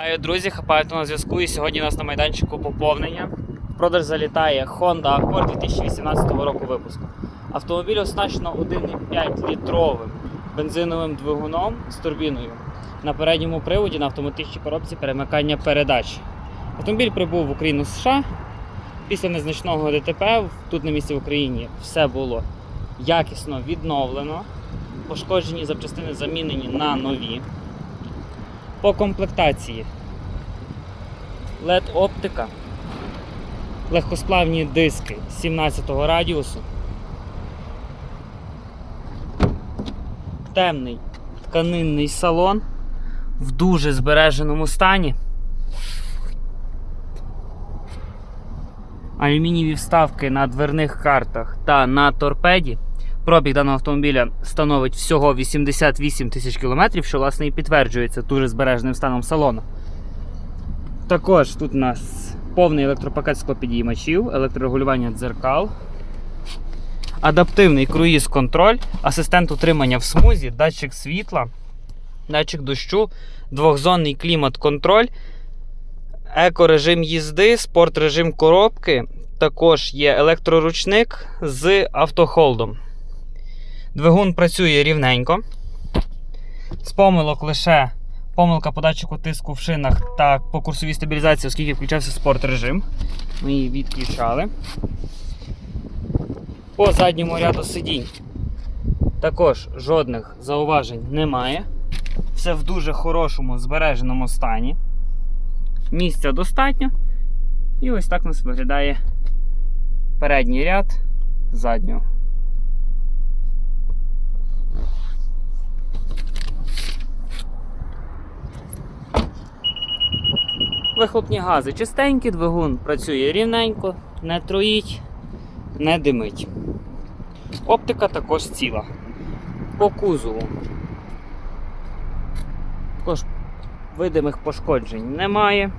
Вітаю, друзі, хапають на зв'язку. І сьогодні у нас на майданчику поповнення. В продаж залітає Honda Accord 2018 року випуску. Автомобіль оснащено 1,5 літровим бензиновим двигуном з турбіною. На передньому приводі на автоматичній коробці перемикання передач. Автомобіль прибув в Україну з США. Після незначного ДТП тут на місці в Україні все було якісно відновлено. Пошкоджені запчастини замінені на нові. По комплектації LED оптика, легкосплавні диски 17 радіусу, темний тканинний салон в дуже збереженому стані. Алюмінієві вставки на дверних картах та на торпеді. Пробіг даного автомобіля становить всього 88 тисяч кілометрів, що власне і підтверджується дуже збереженим станом салону. Також тут у нас повний електропакет склопідіймачів, електрорегулювання дзеркал, адаптивний круїз-контроль, асистент утримання в смузі, датчик світла, датчик дощу, двохзонний клімат-контроль, екорежим їзди, спорт-режим коробки. Також є електроручник з автохолдом. Двигун працює рівненько. З помилок лише помилка по датчику тиску в шинах та по курсовій стабілізації, оскільки включався спорт режим. Ми її відключали. По задньому ряду сидінь також жодних зауважень немає. Все в дуже хорошому збереженому стані. Місця достатньо. І ось так у нас виглядає передній ряд заднього. Вихлопні гази чистенькі, двигун працює рівненько, не троїть, не димить. Оптика також ціла. По кузову. Також видимих пошкоджень немає.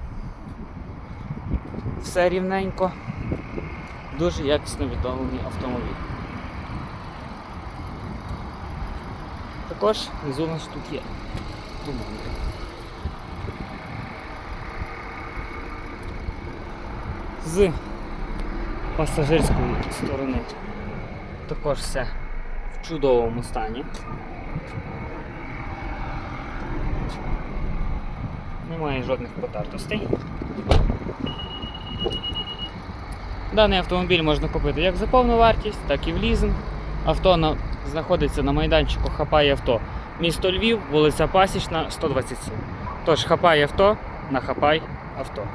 Все рівненько. Дуже якісно відновлений автомобіль. Також нас тут є туманки. З пасажирської сторони також все в чудовому стані. Немає жодних потертостей. Даний автомобіль можна купити як за повну вартість, так і в лізинг. Авто на- знаходиться на майданчику Хапай авто. Місто Львів, вулиця Пасічна, 127. Тож хапай авто на хапай авто.